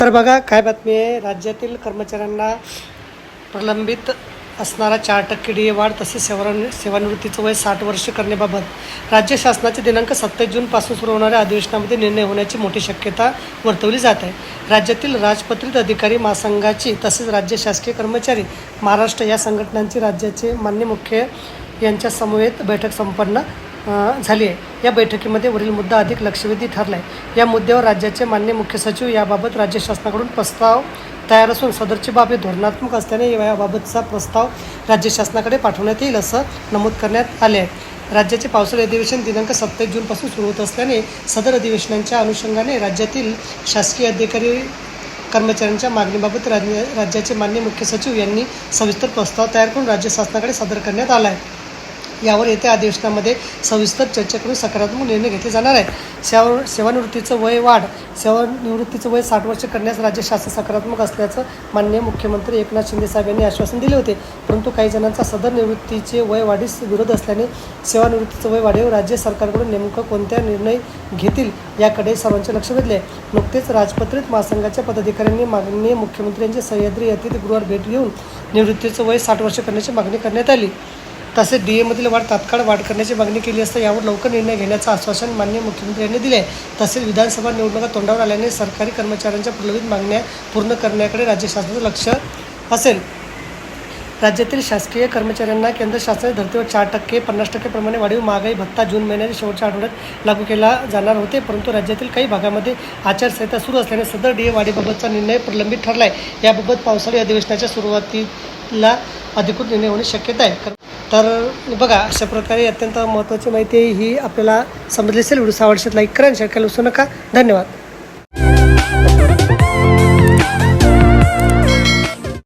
तर बघा काय बातमी आहे? राज्यातील कर्मचाऱ्यांना प्रलंबित असणारा चार टक्के डी ए वाढ तसेच सेवा सेवानिवृत्तीचं वय साठ वर्ष करण्याबाबत राज्य शासनाचे दिनांक सत्तावीस जूनपासून सुरू होणाऱ्या अधिवेशनामध्ये निर्णय होण्याची मोठी शक्यता वर्तवली जात आहे. राज्यातील राजपत्रित अधिकारी महासंघाची तसेच राज्य शासकीय कर्मचारी महाराष्ट्र या संघटनांची राज्याचे मान्य मुख्य यांच्या समवेत बैठक संपन्न झाली आहे. या बैठकीमध्ये वरील मुद्दा अधिक लक्षवेधी ठरला आहे या मुद्द्यावर राज्याचे मान्य मुख्य सचिव याबाबत राज्य शासनाकडून प्रस्ताव तयार असून सदरची बाब हे धोरणात्मक असल्याने याबाबतचा प्रस्ताव राज्य शासनाकडे पाठवण्यात येईल असं नमूद करण्यात आले आहे. राज्याचे पावसाळी अधिवेशन दिनांक सत्तावीस जूनपासून सुरू होत असल्याने सदर अधिवेशनांच्या अनुषंगाने राज्यातील शासकीय अधिकारी कर्मचाऱ्यांच्या मागणीबाबत राज्य राज्याचे मान्य मुख्य सचिव यांनी सविस्तर प्रस्ताव तयार करून राज्य शासनाकडे सादर करण्यात आला आहे. यावर येत्या अधिवेशनामध्ये सविस्तर चर्चा करून सकारात्मक निर्णय घेतले जाणार आहे सेवा सेवानिवृत्तीचं वय वाढ सेवानिवृत्तीचं वय साठ वर्ष करण्यास राज्य शासन सकारात्मक असल्याचं माननीय मुख्यमंत्री एकनाथ शिंदे साहेब यांनी आश्वासन दिले होते. परंतु काही जणांचा सदर निवृत्तीचे वय वाढीस विरोध असल्याने सेवानिवृत्तीचं वय वाढीवर राज्य सरकारकडून नेमकं कोणत्या निर्णय घेतील याकडे सर्वांचे लक्ष वेधले नुकतेच राजपत्रित महासंघाच्या पदाधिकाऱ्यांनी माननीय मुख्यमंत्र्यांची सह्याद्री अतिथीगृहावर भेट घेऊन निवृत्तीचं वय साठ वर्ष करण्याची मागणी करण्यात आली. तसेच डी एमधील वाढ तात्काळ वाढ करण्याची मागणी केली असता यावर लवकर निर्णय घेण्याचं आश्वासन मान्य मुख्यमंत्री यांनी दिले आहे. तसेच विधानसभा निवडणुका तोंडावर आल्याने सरकारी कर्मचाऱ्यांच्या प्रलंबित मागण्या पूर्ण करण्याकडे राज्य शासनाचं लक्ष असेल. राज्यातील शासकीय कर्मचाऱ्यांना केंद्र शासनाच्या धर्तीवर चार टक्के पन्नास टक्के प्रमाणे वाढीव महागाई भत्ता जून महिन्याच्या शेवटच्या आठवड्यात लागू केला जाणार होते. परंतु राज्यातील काही भागामध्ये आचारसंहिता सुरू असल्याने सदर डी ए वाढीबाबतचा निर्णय प्रलंबित ठरला आहे याबाबत पावसाळी अधिवेशनाच्या सुरुवातीला अधिकृत निर्णय होणे शक्यता आहे. तर बघा अशा प्रकारे अत्यंत महत्त्वाची माहिती ही आपल्याला समजली असेल. व्हिडिओ आवडशात लाईक करा शेअर करायला विसरू नका. धन्यवाद.